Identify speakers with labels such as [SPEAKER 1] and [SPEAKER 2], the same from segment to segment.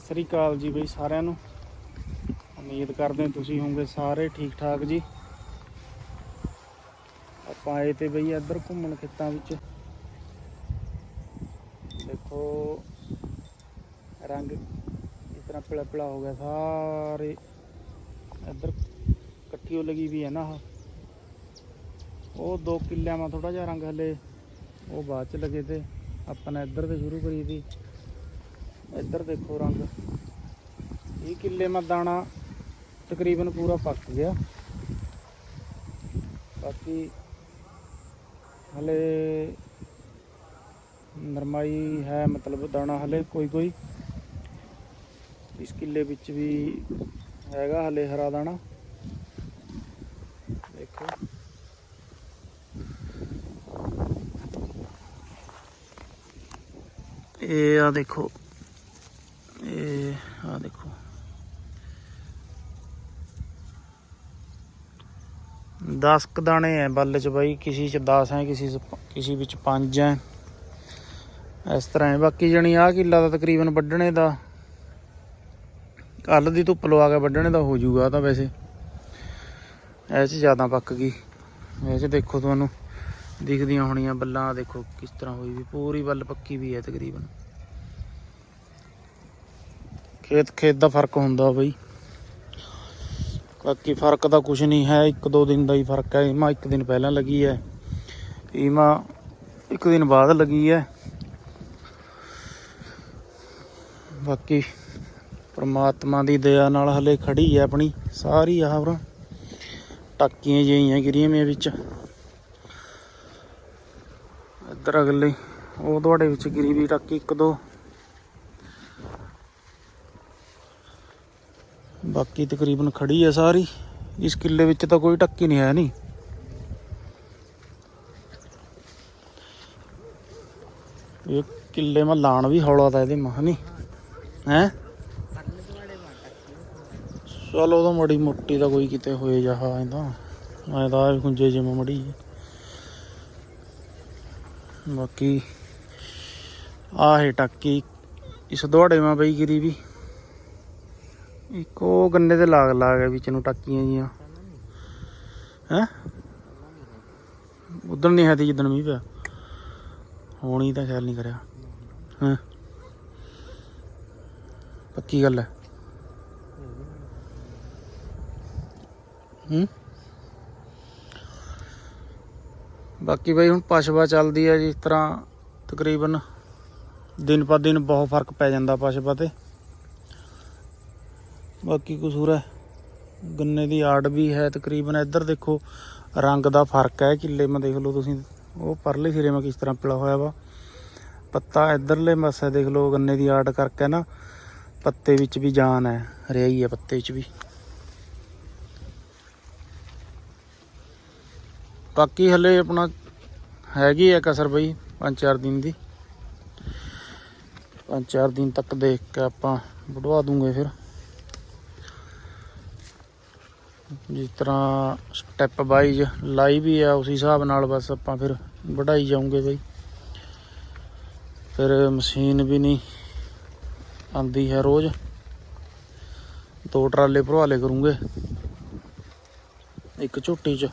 [SPEAKER 1] ਸਤਿ ਸ੍ਰੀ ਅਕਾਲ ਜੀ ਬਈ ਸਾਰਿਆਂ ਨੂੰ। ਉਮੀਦ ਕਰਦੇ ਤੁਸੀਂ ਹੋਵੋਗੇ ਸਾਰੇ ਠੀਕ ਠਾਕ ਜੀ। ਆਪਾਂ ਆਏ ਤੇ ਬਈ ਇੱਧਰ ਘੁੰਮਣ ਖੇਤਾਂ ਵਿੱਚ। ਦੇਖੋ, ਰੰਗ ਇਸ ਤਰ੍ਹਾਂ ਪਿਲਾ ਪਿਲਾ ਹੋ ਗਿਆ ਸਾਰੇ। ਇੱਧਰ ਇਕੱਠੀ ਹੋ ਲੱਗੀ ਵੀ ਹੈ ਨਾ ਉਹ ਦੋ ਕਿੱਲਿਆਂ ਮਾ ਥੋੜਾ ਜਿਹਾ ਰੰਗ ਹਲੇ। ਉਹ ਬਾਅਦ ਚ ਲੱਗੇ ਤੇ। ਆਪਾਂ ਨੇ ਇੱਧਰ ਤੇ ਸ਼ੁਰੂ ਕਰੀ ਸੀ ਇੱਧਰ ਦੇਖੋ ਰੰਗ। ਇਹ ਕਿੱਲੇ ਮਾ ਦਾਣਾ ਤਕਰੀਬਨ ਪੂਰਾ ਪੱਕ ਗਿਆ। ਬਾਕੀ ਹਲੇ ਨਰਮਾਈ ਹੈ, ਮਤਲਬ ਦਾਣਾ ਹਲੇ ਕੋਈ ਕੋਈ। ਇਸ ਕਿੱਲੇ ਵਿੱਚ ਵੀ ਹੈਗਾ ਹਲੇ ਹਰਾ ਦਾਣਾ। ਦੇਖੋ। ਇਹ ਆ ਦੇਖੋ। 10 ਕ ਦਾਣੇ ਐ ਬੱਲ ਚ ਬਾਈ, ਕਿਸੇ ਚ 10 ਐ, ਕਿਸੇ ਕਿਸੇ ਵਿੱਚ 5 ਐ। ਇਸ ਤਰ੍ਹਾਂ ਐ। ਬਾਕੀ ਜਣੀ ਆ ਕਿੱਲਾ ਦਾ ਤਕਰੀਬਨ ਵੱਢਣੇ ਦਾ ਕੱਲ ਦੀ ਧੁੱਪ ਲਵਾ ਕੇ ਵੱਢਣੇ ਦਾ ਹੋ ਜਾਊਗਾ ਤਾਂ ਵੈਸੇ। ਇਹ ਚ ਜ਼ਿਆਦਾ ਪੱਕ ਗਈ। ਇਹ ਚ ਦੇਖੋ ਤੁਹਾਨੂੰ, ਦਿਖਦੀਆਂ ਹੋਣੀਆਂ ਬੱਲਾਂ ਦੇਖੋ ਕਿਸ ਤਰ੍ਹਾਂ ਹੋਈ ਵੀ, ਪੂਰੀ ਬੱਲ ਪੱਕੀ ਵੀ ਹੈ ਤਕਰੀਬਨ। ਖੇਤ ਖੇਤ ਦਾ ਫ਼ਰਕ ਹੁੰਦਾ ਬਈ। ਬਾਕੀ ਫ਼ਰਕ ਤਾਂ ਕੁਝ ਨਹੀਂ ਹੈ, ਇੱਕ ਦੋ ਦਿਨ ਦਾ ਹੀ ਫ਼ਰਕ ਹੈ। ਈਮਾ ਇੱਕ ਦਿਨ ਪਹਿਲਾਂ ਲੱਗੀ ਹੈ। ਈਮਾ ਇੱਕ ਦਿਨ ਬਾਅਦ ਲੱਗੀ ਹੈ। ਬਾਕੀ ਪਰਮਾਤਮਾ ਦੀ ਦਇਆ ਨਾਲ ਹਲੇ ਖੜੀ ਹੈ ਆਪਣੀ, ਸਾਰੀ ਆਹ ਵੀਰ ਟਾਕੀਆਂ ਜਿਹੀਆਂ ਗਿਰੀਆਂ ਮੇ ਵਿੱਚ। ਇੱਧਰ ਅਗਲੇ, ਉਹ ਤੁਹਾਡੇ ਵਿੱਚ ਗਿਰੀ ਵੀ ਟਾਕੀ ਇੱਕ ਦੋ। ਬਾਕੀ ਤਕਰੀਬਨ ਖੜੀ ਹੈ ਸਾਰੀ। ਇਸ ਕਿੱਲੇ ਵਿੱਚ ਤਾਂ ਕੋਈ ਟੱਕੀ ਨਹੀਂ, ਹੈ ਨਹੀਂ। ਇਹ ਕਿੱਲੇ ਮਾ ਲਾਣ ਵੀ ਹੌਲਾ ਤਾਂ ਇਹਦੇ ਮਾ, ਨਹੀਂ। ਹੈ? ਚਲੋ ਤਾਂ ਮੜੀ ਮੋਟੀ ਦਾ ਕੋਈ ਕਿਤੇ ਹੋਏ ਜਾ ਇਹਦਾ ਮੈਂ ਤਾਂ ਆਹ ਜਿਵੇਂ ਮੜੀ ਬਾਕੀ ਆਹ ਹੈ ਟੱਕੀ, ਇਸ ਦੁਆੜੇ ਮਾ ਬਈ ਗਿਰੀ ਵੀ। ਇੱਕ ਉਹ ਗੰਨੇ ਦੇ ਲਾਗ ਲਾਗ ਹੈ ਵਿੱਚ ਨੂੰ ਟਾਕੀਆਂ ਜੀਆਂ। ਹੈ? ਉਦੋਂ ਨਹੀਂ ਹੈ ਤੀ ਜਿੱਦਣ ਮੀਂਹ ਪਿਆ। ਹੋਣੀ ਤਾਂ ਖਿਆਲ ਨਹੀਂ ਕਰਿਆ। ਹਾਂ? ਪੱਕੀ ਗੱਲ ਹੈ। ਹੂੰ? ਬਾਕੀ ਬਈ ਹੁਣ ਪਸ਼ਵਾ ਚੱਲਦੀ ਹੈ ਜਿਸ ਤਰ੍ਹਾਂ ਤਕਰੀਬਨ ਦਿਨ ਪਰ ਦਿਨ ਬਹੁਤ ਫ਼ਰਕ ਪੈ ਜਾਂਦਾ ਪਸ਼ਵਾ ਤੇ। ਬਾਕੀ ਕਸੂਰ ਹੈ। ਗੰਨੇ ਦੀ ਆੜ ਵੀ ਹੈ ਤਕਰੀਬਨ। ਇੱਧਰ ਦੇਖੋ, ਰੰਗ ਦਾ ਫ਼ਰਕ ਹੈ ਕਿੱਲੇ, ਮੈਂ ਦੇਖ ਲਓ ਤੁਸੀਂ। ਉਹ ਪਰਲੇ ਸਿਰੇ ਮੈਂ ਕਿਸ ਤਰ੍ਹਾਂ ਪਿਲਾ ਹੋਇਆ ਵਾ। ਪੱਤਾ ਇੱਧਰਲੇ ਪਾਸੇ ਦੇਖ ਲਓ, ਗੰਨੇ ਦੀ ਆੜ ਕਰਕੇ ਨਾ, ਪੱਤੇ ਵਿੱਚ ਵੀ ਜਾਨ ਹੈ ਰਿਆਈ ਹੈ ਪੱਤੇ ਵਿੱਚ ਵੀ। ਬਾਕੀ ਹਲੇ ਆਪਣਾ ਹੈਗੀ ਹੈ ਕਸਰ ਬਈ ਪੰਜ ਚਾਰ ਦਿਨ ਦੀ। ਪੰਜ ਚਾਰ ਦਿਨ ਤੱਕ ਦੇਖ ਕੇ ਆਪਾਂ ਵਡਵਾ ਦੂੰਗੇ ਫਿਰ। ਜਿਸ ਤਰ੍ਹਾਂ ਸਟੈਪ ਵਾਈਜ਼ ਲਾਈ ਵੀ ਆ, ਉਸ ਹਿਸਾਬ ਨਾਲ ਬਸ ਆਪਾਂ ਫਿਰ ਵਢਾਈ ਜਾਉਂਗੇ ਬਈ। ਫਿਰ ਮਸ਼ੀਨ ਵੀ ਨਹੀਂ ਆਂਦੀ ਹੈ ਰੋਜ਼। ਦੋ ਟਰਾਲੇ ਭਰਵਾ ਲੇ ਕਰੂੰਗੇ, ਇੱਕ ਝੋਟੀ ਚ।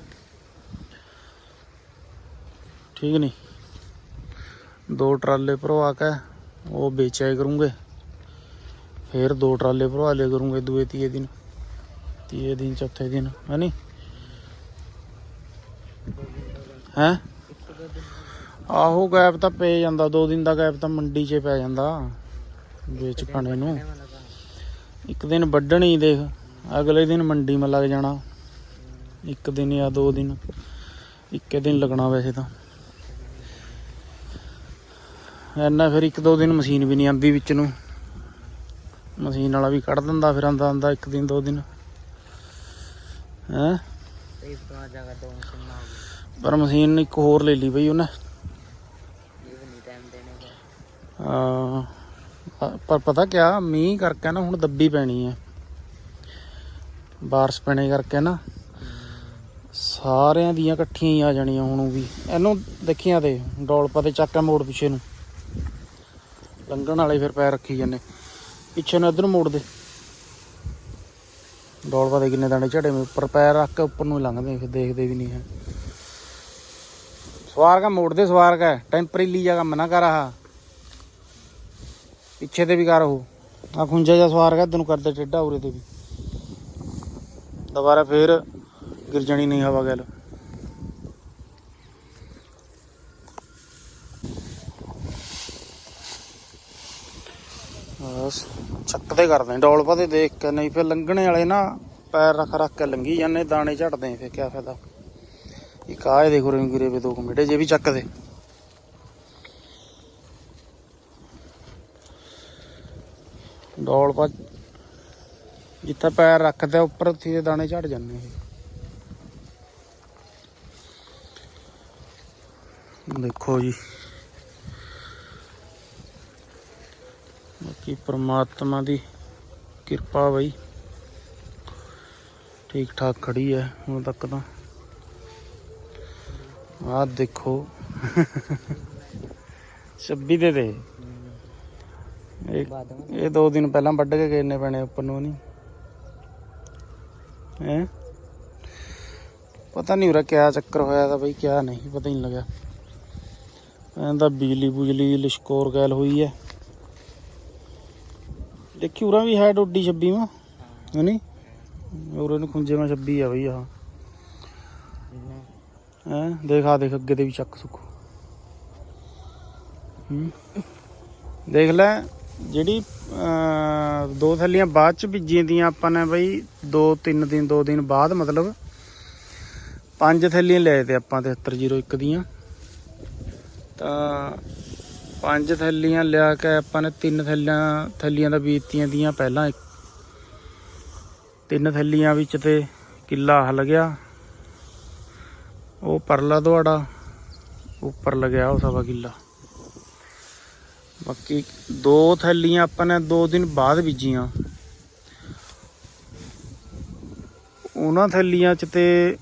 [SPEAKER 1] ਠੀਕ ਨਹੀਂ? ਦੋ ਟਰਾਲੇ ਭਰਵਾ ਕੇ ਉਹ ਵੇਚਿਆ ਕਰੂੰਗੇ। ਫਿਰ ਦੋ ਟਰਾਲੇ ਭਰਵਾ ਲਿਆ ਕਰੂੰਗੇ ਦੂਏ ਤੀਏ ਦਿਨ। ਤੀਏ ਦਿਨ, ਚੌਥੇ ਦਿਨ ਹੈ ਨੀ ਹੈ? ਆਹੋ ਗੈਪ ਤਾਂ ਪੈ ਜਾਂਦਾ, ਦੋ ਦਿਨ ਦਾ ਗੈਪ ਤਾਂ ਮੰਡੀ 'ਚ ਪੈ ਜਾਂਦਾ, ਵੇਚ ਖਾਣੇ ਨੂੰ। ਇੱਕ ਦਿਨ ਵੱਢਣੀ ਦੇਖ, ਅਗਲੇ ਦਿਨ ਮੰਡੀ ਮੇ ਲੱਗ ਜਾਣਾ, ਇੱਕ ਦਿਨ ਜਾਂ ਦੋ ਦਿਨ, ਇੱਕੇ ਦਿਨ ਲੱਗਣਾ ਵੈਸੇ ਤਾਂ। ਐਨਾ ਫਿਰ ਇੱਕ ਦੋ ਦਿਨ ਮਸ਼ੀਨ ਵੀ ਨਹੀਂ ਆਂਦੀ ਵਿੱਚ ਨੂੰ। ਮਸ਼ੀਨ ਵਾਲਾ ਵੀ ਕੱਢ ਦਿੰਦਾ, ਫਿਰ ਆਂਦਾ ਆਂਦਾ ਇੱਕ ਦਿਨ, ਦੋ ਦਿਨ। ਹੈ? ਪਰ ਮਸ਼ੀਨ ਇੱਕ ਹੋਰ ਲੈ ਲਈ ਬਈ ਉਹਨੇ। ਪਰ ਪਤਾ ਕਿਆ, ਮੀਂਹ ਕਰਕੇ ਨਾ ਹੁਣ ਦੱਬੀ ਪੈਣੀ ਹੈ ਬਾਰਿਸ਼ ਪੈਣੇ ਕਰਕੇ ਨਾ। ਸਾਰਿਆਂ ਦੀਆਂ ਇਕੱਠੀਆਂ ਹੀ ਆ ਜਾਣੀਆਂ ਹੁਣ ਵੀ। ਇਹਨੂੰ ਦੇਖੀਆਂ ਤੇ, ਡੋਲਪਾ ਤੇ ਚੱਕਾ ਮੋੜ ਪਿੱਛੇ ਨੂੰ। ਲੰਘਣ ਵਾਲੇ ਫਿਰ ਪੈਰ ਰੱਖੀ ਜਾਂਦੇ। ਪਿੱਛੇ ਨੂੰ ਇਧਰ ਨੂੰ ਮੋੜ ਦੇ। ਡੋਲ ਪਾ ਦੇ ਕਿੰਨੇ ਦਾਣੇ ਝੜੇ ਮੇ ਉੱਪਰ ਪੈਰ ਰੱਖ ਕੇ ਉੱਪਰ ਨੂੰ ਲੰਘਦੇ ਫਿਰ ਦੇਖਦੇ ਵੀ ਨਹੀਂ ਹੈ। ਸਵਾਰ ਕਾ ਮੋੜ ਦੇ ਸਵਾਰ ਕਾ ਟੈਂਪਰੇਰੀ ਜਗ੍ਹਾ ਮਨਾ ਕਰ ਰਹਾ ਪਿੱਛੇ ਤੇ ਵੀ ਕਰ ਉਹ। ਆ ਖੁੰਝਾ ਜਿਹਾ ਸਵਾਰ ਕਾ ਤੈਨੂੰ ਕਰਦੇ ਟੇਢਾ ਉਰੇ ਤੇ ਵੀ। ਦੁਬਾਰਾ ਫੇਰ ਗਿਰ ਨਹੀਂ ਹਵਾ ਗੱਲ ਬਸ ਚੱਕਦੇ ਕਰਦੇ ਡੋਲ ਪਾਦੇ ਦੇਖ ਕੇ, ਨਹੀਂ ਫਿਰ ਲੰਘਣੇ ਵਾਲੇ ਨਾ, ਪੈਰ ਰੱਖ ਰੱਖ ਕੇ ਲੰਗੀ ਜਾਂਦੇ, ਦਾਣੇ ਝੜਦੇ ਫਿਰ, ਕਿਆ ਫਾਇਦਾ। ਇੱਕ ਆਏ ਦੇ ਗੁਰੇ ਗਿਰੇ ਵੇ ਦੋ ਕਮੇਟੇ ਜੇ ਵੀ ਚੱਕਦੇ ਡੋਲ ਪਾ, ਜਿੱਥੇ ਪੈਰ ਰੱਖਦੇ ਉੱਪਰ ਉੱਥੇ ਦੇ ਦਾਣੇ ਝੜ ਜਾਂਦੇ ਇਹ। ਦੇਖੋ ਜੀ। ਬਾਕੀ ਪ੍ਰਮਾਤਮਾ ਦੀ ਕਿਰਪਾ ਬਈ। ਠੀਕ ਠਾਕ ਖੜੀ ਹੈ ਹੁਣ ਤੱਕ ਤਾਂ। ਆਹ ਦੇਖੋ। 26 ਦੇ ਦੇ। ਇਹ ਦੋ ਦਿਨ ਪਹਿਲਾਂ ਵੱਢ ਕੇ ਗਏ ਨੇ ਪੈਣੇ ਉੱਪਰ ਨੂੰ ਨਹੀਂ। ਹੈ? ਪਤਾ ਨਹੀਂ ਉਰਾ ਕਿਆ ਚੱਕਰ ਹੋਇਆ ਤਾਂ ਬਈ, ਕਿਆ ਨਹੀਂ, ਪਤਾ ਹੀ ਨਹੀਂ ਲੱਗਿਆ। ਕਹਿੰਦਾ ਬਿਜਲੀ ਬੁਜਲੀ ਲਿਸ਼ਕੋਰ ਗੈਲ ਹੋਈ ਹੈ ਦੇਖੀ ਉਰਾਂ ਵੀ ਹੈ ਡੋਡੀ 26 ਮਾ ਨਹੀਂ ਉਰੇ ਨੂੰ ਖੁੰਝੇ ਮਾ 26 ਆ ਬਈ ਆ ਹੈ? ਦੇਖਾ ਦੇਖ, ਅੱਗੇ ਤੇ ਵੀ ਚੱਕ ਸੁੱਕੋ ਦੇਖ ਲੈ, ਜਿਹੜੀ ਦੋ ਥੱਲੀਆਂ ਬਾਅਦ ਚ ਬੀਜੀਆਂ ਦੀਆਂ ਆਪਾਂ ਨੇ ਬਈ, ਦੋ, ਤਿੰਨ ਦਿਨ, ਦੋ ਦਿਨ ਬਾਅਦ ਮਤਲਬ, ਪੰਜ ਥੈਲੀਆਂ ਲਏ ਤੇ ਆਪਾਂ 7301 ਦੀਆਂ। ਤਾਂ ਪੰਜ ਥੈਲੀਆਂ ਲਿਆ ਕੇ ਆਪਾਂ ਨੇ ਤਿੰਨ ਥੱਲੀਆਂ, ਥੈਲੀਆਂ ਦਾ ਬੀਜਤੀਆਂ ਦੀਆਂ ਪਹਿਲਾਂ ਇੱਕ- ਤਿੰਨ ਥੈਲੀਆਂ ਵਿੱਚ ਤੇ ਕਿੱਲਾ ਹਲ ਗਿਆ। ਉਹ ਪਰਲਾ ਦਵਾੜਾ ਉੱਪਰ ਲੱਗਿਆ ਉਹ ਸਵਾ ਕਿੱਲਾ। ਬਾਕੀ ਦੋ ਥੈਲੀਆਂ ਆਪਾਂ ਨੇ ਦੋ ਦਿਨ ਬਾਅਦ ਬੀਜੀਆਂ। ਉਹਨਾਂ ਥੈਲੀਆਂ ਚ ਤੇ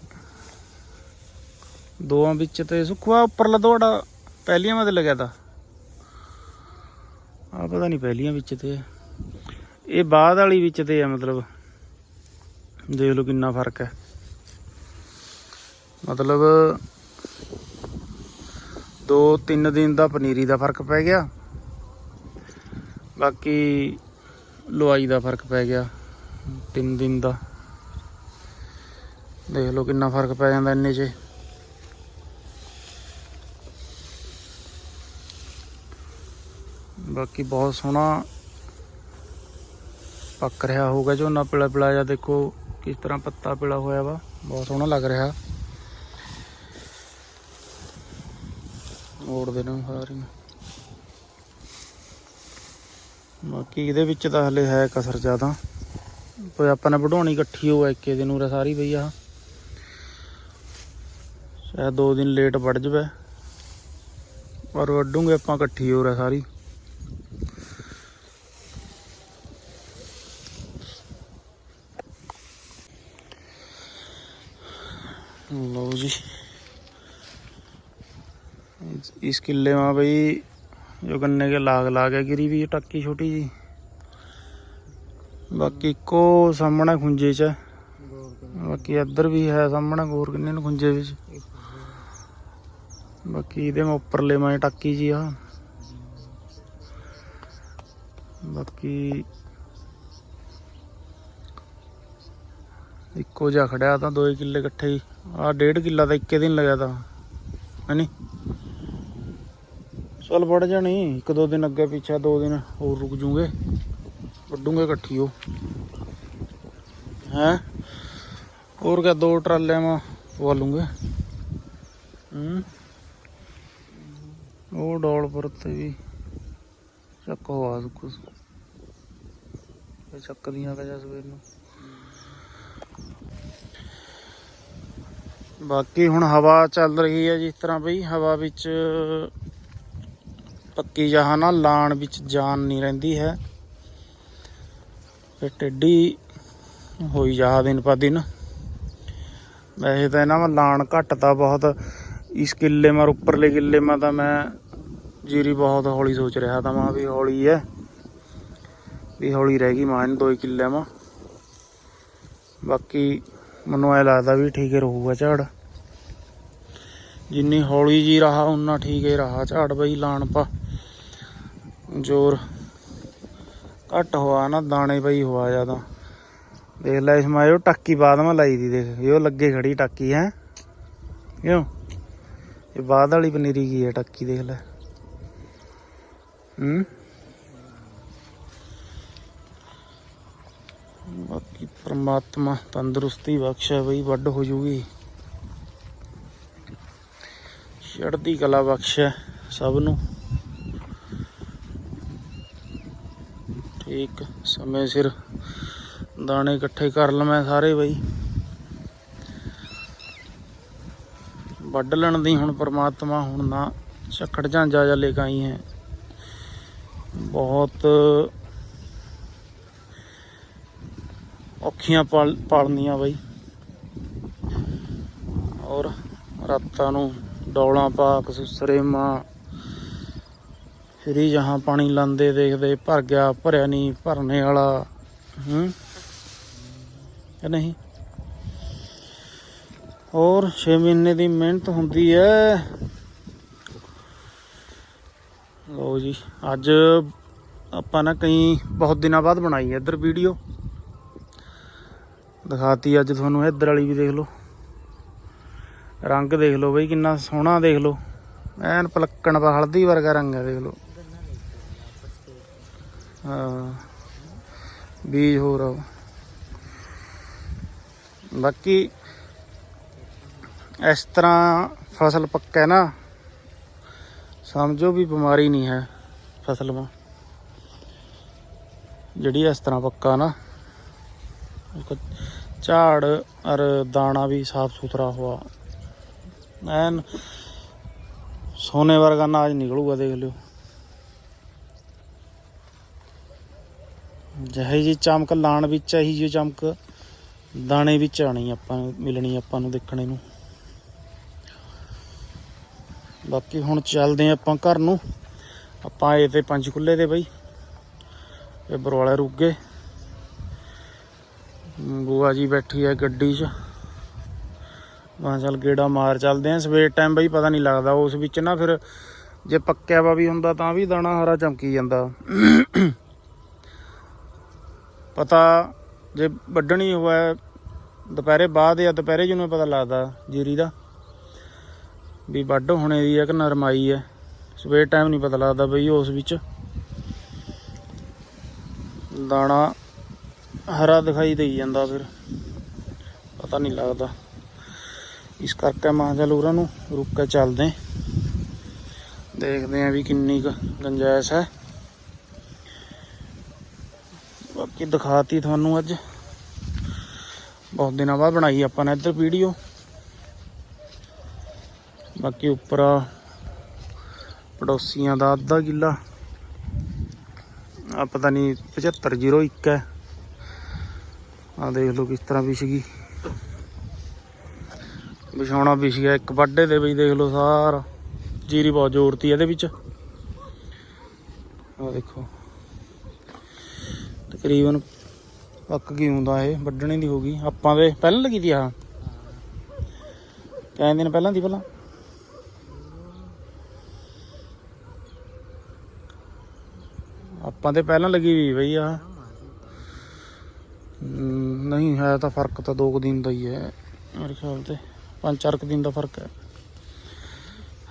[SPEAKER 1] ਦੋਆਂ ਵਿੱਚ ਤੇ ਸੁੱਕਵਾ ਉੱਪਰਲਾ ਦਵਾੜਾ ਪਹਿਲੀਆਂ ਮਤ ਲੱਗਿਆ ਤਾ। ਆ ਪਤਾ ਨਹੀਂ ਪਹਿਲੀਆਂ ਵਿੱਚ ਤੇ ਇਹ ਬਾਅਦ ਵਾਲੀ ਵਿੱਚ ਤੇ ਆ ਮਤਲਬ। ਦੇਖ ਲਓ ਕਿੰਨਾ ਫ਼ਰਕ ਹੈ। ਮਤਲਬ ਦੋ ਤਿੰਨ ਦਿਨ ਦਾ ਪਨੀਰੀ ਦਾ ਫ਼ਰਕ ਪੈ ਗਿਆ। ਬਾਕੀ ਲੁਆਈ ਦਾ ਫ਼ਰਕ ਪੈ ਗਿਆ ਤਿੰਨ ਦਿਨ ਦਾ। ਦੇਖ ਲਓ ਕਿੰਨਾ ਫ਼ਰਕ ਪੈ ਜਾਂਦਾ ਇੰਨੇ 'ਚ। ਬਾਕੀ ਬਹੁਤ ਸੋਹਣਾ ਪੱਕ ਰਿਹਾ ਹੋਊਗਾ ਝੋਨਾ ਪੀਲਾ ਪੀਲਾ ਜਿਹਾ ਦੇਖੋ ਕਿਸ ਤਰ੍ਹਾਂ ਪੱਤਾ ਪੀਲਾ ਹੋਇਆ ਵਾ, ਬਹੁਤ ਸੋਹਣਾ ਲੱਗ ਰਿਹਾ। ਓੜਦੇ ਨੇ ਸਾਰੀ ਬਾਕੀ ਇਹਦੇ ਵਿੱਚ ਤਾਂ ਹਲੇ ਹੈ ਕਸਰ ਜ਼ਿਆਦਾ। ਕੋਈ ਆਪਾਂ ਨੇ ਵਢਾਉਣੀ ਇਕੱਠੀ ਹੋ ਇੱਕੇ ਦਿਨ ਉਰੇ ਸਾਰੀ ਪਈ ਆ ਸ਼ਾਇਦ ਦੋ ਦਿਨ ਲੇਟ ਵੱਢ ਜਵੇ। ਪਰ ਵੱਢੂਗੇ ਆਪਾਂ ਇਕੱਠੀ ਹੋ ਰਿਹਾ ਸਾਰੀ। ਲਓ ਜੀ इस- इस किले में भाई जो गन्ने के लाग लाग है गिरी भी है टक्की छोटी जी ਬਾਕੀ ਇੱਕੋ ਸਾਹਮਣੇ ਖੁੰਝੇ ਚ ਹੈ। ਬਾਕੀ ਇੱਧਰ ਵੀ ਹੈ ਸਾਹਮਣੇ ਹੋਰ ਕਿੰਨੇ ਨੂੰ ਖੁੰਝੇ ਵਿੱਚ ਬਾਕੀ ਇਹਦੇ ਮੈਂ ਉੱਪਰਲੇ ਮੈਂ ਟੱਕੀ ਜੀ ਆ ਬਾਕੀ ਇੱਕੋ ਜਿਹਾ ਖੜਿਆ ਤਾਂ ਦੋ ਕਿੱਲੇ ਇਕੱਠੇ ਹੀ। ਆ ਡੇਢ ਕਿੱਲਾ ਤਾਂ ਇੱਕੇ ਦਿਨ ਲੱਗਿਆ ਤਾਂ। ਹੈਨੀ ਚੱਲ ਵੜ ਜਾਣੀ ਇੱਕ ਦੋ ਦਿਨ ਅੱਗੇ ਪਿੱਛੇ, ਦੋ ਦਿਨ ਹੋਰ ਰੁਕ ਜੂਗੇ। ਵੱਡੂਗੇ ਇਕੱਠੀ ਉਹ। ਹੈ? ਹੋਰ ਕਿਆ, ਦੋ ਟਰਾਲਿਆਂ ਮਾ ਪਵਾ ਲੂੰਗੇ ਹੂੰ? ਉਹ ਡੋਲ ਪਰ ਤੇ ਵੀ ਚੱਕ ਹੋਆ ਕੁਛ। ਇਹ ਚੱਕਦੀਆਂ ਕਾ ਸਵੇਰ ਨੂੰ। ਬਾਕੀ ਹੁਣ ਹਵਾ ਚੱਲ ਰਹੀ ਹੈ ਜਿਸ ਤਰ੍ਹਾਂ ਬਈ, ਹਵਾ ਵਿੱਚ ਪੱਕੀ ਜਹਾਂ ਨਾ ਲਾਣ ਵਿੱਚ ਜਾਨ ਨਹੀਂ ਰਹਿੰਦੀ ਹੈ। ਤੇ ਟੇਢੀ ਹੋਈ ਜਾ ਦਿਨ ਪਾ ਦਿਨ। ਵੈਸੇ ਤਾਂ ਇਹਨਾਂ ਮੈਂ ਲਾਣ ਘੱਟ ਘਟਤਾ ਬਹੁਤ, ਇਸ ਕਿੱਲੇ ਮਰ, ਉੱਪਰਲੇ ਕਿੱਲੇ ਮਾ ਤਾਂ ਮੈਂ ਜੀਰੀ ਬਹੁਤ ਹੌਲੀ ਸੋਚ ਰਿਹਾ ਤਾਂ ਮਾ ਵੀ ਹੌਲੀ ਹੈ। ਵੀ ਹੌਲੀ ਰਹਿ ਗਈ ਮਾਂ ਦੋ 2 ਕਿੱਲੇ ਮਾ। ਬਾਕੀ ਮੈਨੂੰ ਐ ਲੱਗਦਾ ਵੀ ਠੀਕ ਹੀ ਰਹੂਗਾ ਝਾੜ। ਜਿੰਨੀ ਹੌਲੀ ਜੀ ਰਹਾ ਉਨਾ ਠੀਕ ਹੀ ਰਹਾ। ਝਾੜ ਬਈ ਲਾਣ ਪਾ। ਜ਼ੋਰ ਘੱਟ ਹੋਆ ਨਾ, ਦਾਣੇ ਬਈ ਹੋਆ ਜ਼ਿਆਦਾ। ਦੇਖ ਲੈ ਇਸ ਮਾਇਓ ਟੱਕੀ ਬਾਅਦ ਮੈਂ ਲਾਈ ਦੀ ਦੇਖ। ਇਹ ਲੱਗੇ ਖੜੀ ਟੱਕੀ, ਹੈ? ਕਿਉਂ? ਇਹ ਬਾਦ ਵਾਲੀ ਪਨੀਰੀ ਕੀ ਹੈ ਟੱਕੀ, ਦੇਖ ਲੈ। ਹੂੰ? ਬਾਕੀ ਪ੍ਰਮਾਤਮਾ ਤੰਦਰੁਸਤੀ ਬਖਸ਼ੇ ਬਈ ਵੱਡ ਹੋ ਜੂਗੀ। ਚੜ੍ਹਦੀ ਕਲਾ ਬਖਸ਼ਿਆ ਸਭ ਨੂੰ। ਠੀਕ, ਸਮੇਂ ਸਿਰ ਦਾਣੇ ਇਕੱਠੇ ਕਰ ਲਵਾਂ ਸਾਰੇ ਬਈ। ਵੱਢ ਲੈਣ ਦੀ ਹੁਣ ਪ੍ਰਮਾਤਮਾ ਹੁਣ ਨਾ ਛੱਕੜ ਝਾਂਜਾ ਜਾ ਲੈ ਕੇ ਆਈ ਹੈ। ਬਹੁਤ ਔਖੀਆਂ ਪਾਲ ਪਾਲਨੀਆਂ ਬਈ। ਔਰ ਰਾਤਾਂ ਨੂੰ ਡੌਲਾਂ ਪਾ ਕਸੂਸਰੇ ਮਾਂ। ਫਿਰ ਜਹਾਂ ਪਾਣੀ ਲਾਂਦੇ ਦੇਖਦੇ, ਭਰ ਗਿਆ, ਭਰਿਆ ਨਹੀਂ ਭਰਨੇ ਵਾਲਾ। ਹੂੰ? ਕਿ ਨਹੀਂ? ਹੋਰ 6 ਮਹੀਨੇ ਦੀ ਮਿਹਨਤ ਹੁੰਦੀ ਹੈ ਲਓ ਜੀ, ਅੱਜ ਆਪਾਂ ਨਾ ਕਈ ਬਹੁਤ ਦਿਨਾਂ ਬਾਅਦ ਬਣਾਈ ਹੈ ਇੱਧਰ ਵੀਡੀਓ। ਦਿਖਾਤੀ ਅੱਜ ਤੁਹਾਨੂੰ ਇੱਧਰ ਵਾਲੀ ਵੀ ਦੇਖ ਲਓ। ਰੰਗ ਦੇਖ ਲਓ ਬਈ, ਕਿੰਨਾ ਸੋਹਣਾ ਦੇਖ ਲਓ। ਐਨ ਪਲੱਕਣ ਦਾ ਹਲਦੀ ਵਰਗਾ ਰੰਗ ਹੈ ਦੇਖ ਲਓ। ਹਾਂ, ਬੀਜ ਹੋਰ ਆ। ਬਾਕੀ ਇਸ ਤਰ੍ਹਾਂ ਫਸਲ ਪੱਕਾ ਨਾ, ਸਮਝੋ ਵੀ ਬਿਮਾਰੀ ਨਹੀਂ ਹੈ ਫਸਲ ਮਾ ਜਿਹੜੀ ਇਸ ਤਰ੍ਹਾਂ ਪੱਕਾ ਨਾ ਝਾੜ ਔਰ ਦਾਣਾ ਵੀ ਸਾਫ਼ ਸੁਥਰਾ ਹੋਆ। ਐਨ ਸੋਨੇ ਵਰਗਾ ਅਨਾਜ ਨਿਕਲੂਗਾ, ਦੇਖ ਲਿਓ। ਜਿਹੇ ਜੀ ਚਮਕ, ਲਾਣ ਵਿੱਚ ਇਹੀ ਜੀ ਚਮਕ, ਦਾਣੇ ਵਿੱਚ ਆਣੀ ਆਪਾਂ ਨੂੰ, ਮਿਲਣੀ ਆਪਾਂ ਨੂੰ ਦੇਖਣੇ ਨੂੰ। ਬਾਕੀ ਹੁਣ ਚੱਲਦੇ ਹਾਂ ਆਪਾਂ ਘਰ ਨੂੰ। ਆਪਾਂ ਆਏ ਤੇ ਪੰਜ ਖੁੱਲੇ ਦੇ ਬਈ। ਇਹ ਬਰਵਾਲੇ ਰੁਕ ਗਏ। ਬੂਆ ਜੀ ਬੈਠੀ ਹੈ ਗੱਡੀ 'ਚ। ਮਾਂ ਚੱਲ ਗੇੜਾ ਮਾਰ ਚੱਲਦੇ ਆ। ਸਵੇਰ ਟਾਈਮ ਬਈ ਪਤਾ ਨਹੀਂ ਲੱਗਦਾ, ਉਸ ਵਿੱਚ ਨਾ ਫਿਰ ਜੇ ਪੱਕਿਆ ਵਾ ਵੀ ਹੁੰਦਾ ਤਾਂ ਵੀ ਦਾਣਾ ਹਰਾ ਚਮਕੀ ਜਾਂਦਾ। ਪਤਾ ਜੇ ਵੱਢਣੀ ਹੋਇਆ ਦੁਪਹਿਰੇ ਬਾਅਦ ਜਾਂ ਦੁਪਹਿਰੇ ਜਿਹਨੂੰ ਪਤਾ ਲੱਗਦਾ ਜੀਰੀ ਦਾ, ਵੀ ਵੱਢ ਹੋਣੇ ਦੀ ਹੈ ਕਿ ਨਰਮਾਈ ਹੈ ਸਵੇਰ ਟਾਈਮ ਨਹੀਂ ਪਤਾ ਲੱਗਦਾ ਬਈ ਉਸ ਵਿੱਚ। ਦਾਣਾ ਹਰਾ ਦਿਖਾਈ ਦੇਈ ਜਾਂਦਾ ਫਿਰ, ਪਤਾ ਨਹੀਂ ਲੱਗਦਾ। ਇਸ ਕਰਕੇ ਮਾਂ ਚੱਲ ਉਹਨਾਂ ਨੂੰ ਰੁਕ ਕੇ ਚੱਲਦੇ ਦੇਖਦੇ ਆਂ ਵੀ ਕਿੰਨੀ ਕੁ ਗੰਜਾਇਸ਼ ਹੈ। ਬਾਕੀ ਦਿਖਾਤੀ ਤੁਹਾਨੂੰ ਅੱਜ। ਬਹੁਤ ਦਿਨਾਂ ਬਾਅਦ ਬਣਾਈ ਆਪਾਂ ਨੇ ਇੱਧਰ ਵੀਡੀਓ ਬਾਕੀ ਉੱਪਰ ਪੜੋਸੀਆਂ ਦਾ ਅੱਧਾ ਕਿੱਲਾ। ਆ ਪਤਾ ਨਹੀਂ 7501 ਹੈ। ਆ ਦੇਖ ਲਓ ਕਿਸ ਤਰ੍ਹਾਂ ਵਿਛ ਗਈ। ਵਿਛਾਉਣਾ ਵਿਛ ਗਿਆ ਇੱਕ ਵੱਡੇ ਦੇ ਵਿੱਚ ਦੇਖ ਲਓ ਸਾਰਾ। ਜੀਰੀ ਬਹੁਤ ਜ਼ੋਰਤੀ ਇਹਦੇ ਵਿੱਚ। ਆ ਦੇਖੋ। ਤਕਰੀਬਨ ਪੱਕ ਗਈ ਹੁੰਦਾ ਇਹ, ਵੱਢਣੇ ਦੀ ਹੋ ਗਈ। ਆਪਾਂ ਦੇ ਪਹਿਲਾਂ ਲੱਗੀ ਤੀ ਆ ਕਹਿੰਦੇ ਦਿਨ ਪਹਿਲਾਂ ਦੀ ਪਹਿਲਾਂ? ਆਪਾਂ ਤੇ ਪਹਿਲਾਂ ਲੱਗੀ ਵੀ ਬਈ ਆ। ਨਹੀਂ, ਹੈ ਤਾਂ ਫ਼ਰਕ ਤਾਂ ਦੋ ਕੁ ਦਿਨ ਦਾ ਹੀ ਹੈ, ਮੇਰੇ ਖਿਆਲ ਤੇ। ਪੰਜ ਚਾਰ ਦਿਨ ਦਾ ਫ਼ਰਕ ਹੈ।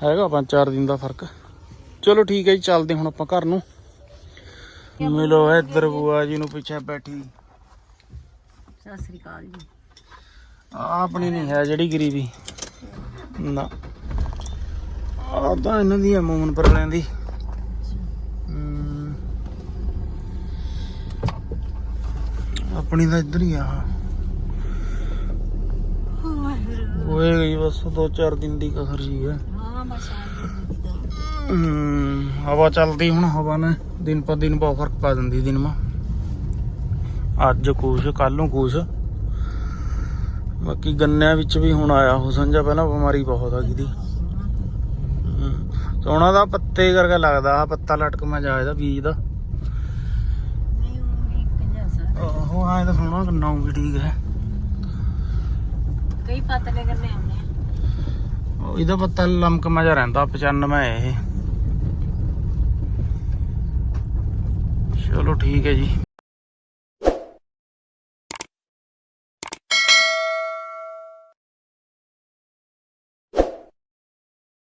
[SPEAKER 1] ਹੈਗਾ ਪੰਜ ਚਾਰ ਦਿਨ ਦਾ ਫ਼ਰਕ। ਚਲੋ ਠੀਕ ਹੈ ਜੀ ਚੱਲਦੇ ਹੁਣ ਆਪਾਂ ਘਰ ਨੂੰ। ਮਿਲੋ ਇੱਧਰ ਬੂਆ ਜੀ ਨੂੰ ਪਿੱਛੇ ਬੈਠੀ।
[SPEAKER 2] ਸਤਿ ਸ੍ਰੀ ਅਕਾਲ ਜੀ।
[SPEAKER 1] ਆਪਣੀ ਨਹੀਂ ਹੈ ਜਿਹੜੀ ਗਰੀਬੀ। ਨਾ। ਆ ਤਾਂ ਇਹਨਾਂ ਦੀ ਹੈ ਮੂਮਨ ਪਰ ਲੈਂਦੀ ਹਮ। ਆਪਣੀ ਤਾਂ ਇੱਧਰ ਹੀ ਆ। ਹੋਏ ਗਈ ਬਸ ਦੋ ਚਾਰ ਦਿਨ ਦੀ ਕਸਰ ਜੀ ਹੈ।
[SPEAKER 2] ਹਾਂ
[SPEAKER 1] ਹਮ, ਹਵਾ ਚੱਲਦੀ ਹੁਣ ਹਵਾ ਨੇ ਦਿਨ ਪਰ ਦਿਨ ਬਹੁਤ ਫ਼ਰਕ ਪਾ ਦਿੰਦੀ ਦਿਨ। ਮਾ ਅੱਜ ਕੁਛ ਕੱਲ ਨੂੰ ਕੁਛ। ਬਾਕੀ ਗੰਨਿਆਂ ਵਿੱਚ ਵੀ ਹੁਣ ਆਇਆ ਹੋ ਸੰਜਾ ਪਹਿਲਾਂ ਬਿਮਾਰੀ ਬਹੁਤ ਆ ਗਈ ਦੀ ਸੋਨਾ ਦਾ ਪੱਤੇ ਕਰਕੇ ਲੱਗਦਾ ਆ ਪੱਤਾ ਲਟਕ ਮੈਂ ਜਾ ਇਹਦਾ ਬੀਜ ਦਾ। ਉਹ ਹਾਂ ਇਹ ਤਾਂ ਸੋਹਣਾ ਗੰਨਾ ਵੀ ਠੀਕ ਹੈ।
[SPEAKER 2] ਕਈ ਪਤਲੇ ਕਰਨੇ ਆਉਂਦੇ ਆ।
[SPEAKER 1] ਉਹ ਇਹਦਾ ਪੱਤਾ ਲਮਕਮਾ ਜਿਹਾ ਰਹਿੰਦਾ 95 ਹੈ ਇਹ। ਚਲੋ ਠੀਕ ਹੈ ਜੀ।